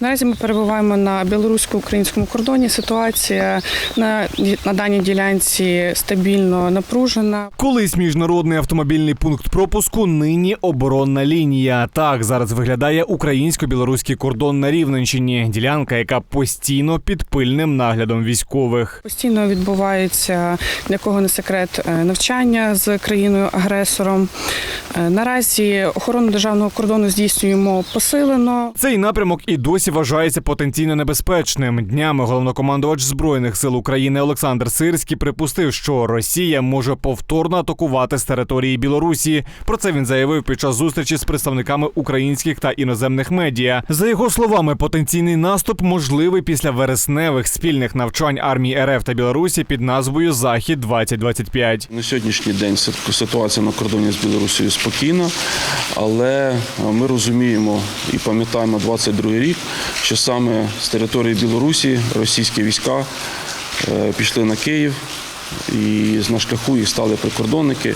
Наразі ми перебуваємо на білорусько-українському кордоні. Ситуація на, на даній ділянці стабільно напружена. Колись міжнародний автомобільний пункт пропуску, нині оборонна лінія. Так зараз виглядає українсько-білоруський кордон на Рівненщині. Ділянка, яка постійно під пильним наглядом військових. Постійно відбувається для кого не секрет е, навчання з країною-агресором. Е, Наразі охорону державного кордону здійснюємо посилено. Цей напрямок і досі вважається потенційно небезпечним. Днями головнокомандувач збройних сил України Олександр Сирський припустив, що Росія може повторно атакувати з території Білорусі. Про це він заявив під час зустрічі з представниками українських та іноземних медіа. За його словами, потенційний наступ можливий після вересневих спільних навчань армії РФ та Білорусі під назвою Захід 2025 На сьогоднішній день сит- ситуація на кордоні з Білорусією спокійна, але е, ми розуміємо і пам'ятаємо 22 рік, що саме з території Білорусі російські війська е, пішли на Київ і на шляху їх стали прикордонники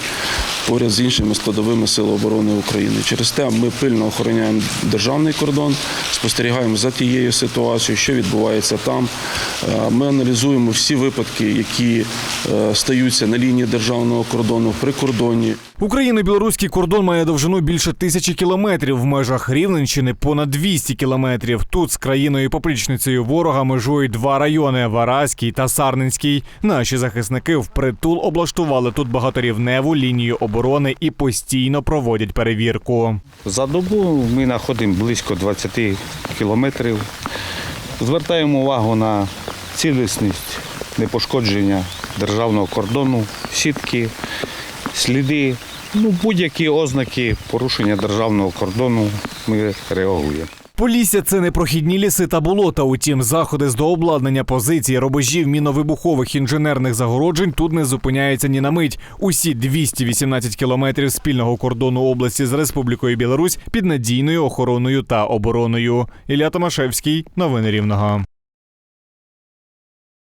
поряд з іншими складовими сил оборони України. Через те ми пильно охороняємо державний кордон, спостерігаємо за тією ситуацією, що відбувається там. Е, Ми аналізуємо всі випадки, які стаються на лінії державного кордону прикордонні. Україно-білоруський кордон має довжину більше тисячі кілометрів. В межах Рівненщини понад 200 кілометрів. Тут з країною поплічницею ворога межують два райони Вараський та Сарненський. Наші захисники впритул облаштували тут багаторівневу лінію оборони і постійно проводять перевірку. За добу ми знаходимо близько 20 кілометрів. Звертаємо увагу на цілісність, непошкодження державного кордону, сітки, сліди, ну, будь-які ознаки порушення державного кордону ми реагуємо. Полісся це не прохідні ліси та болота. Утім, заходи з дообладнання позицій, рубежів, міновибухових інженерних загороджень тут не зупиняються ні на мить. Усі 218 кілометрів спільного кордону області з Республікою Білорусь під надійною охороною та обороною. Ілля Томашевський, новини Рівного.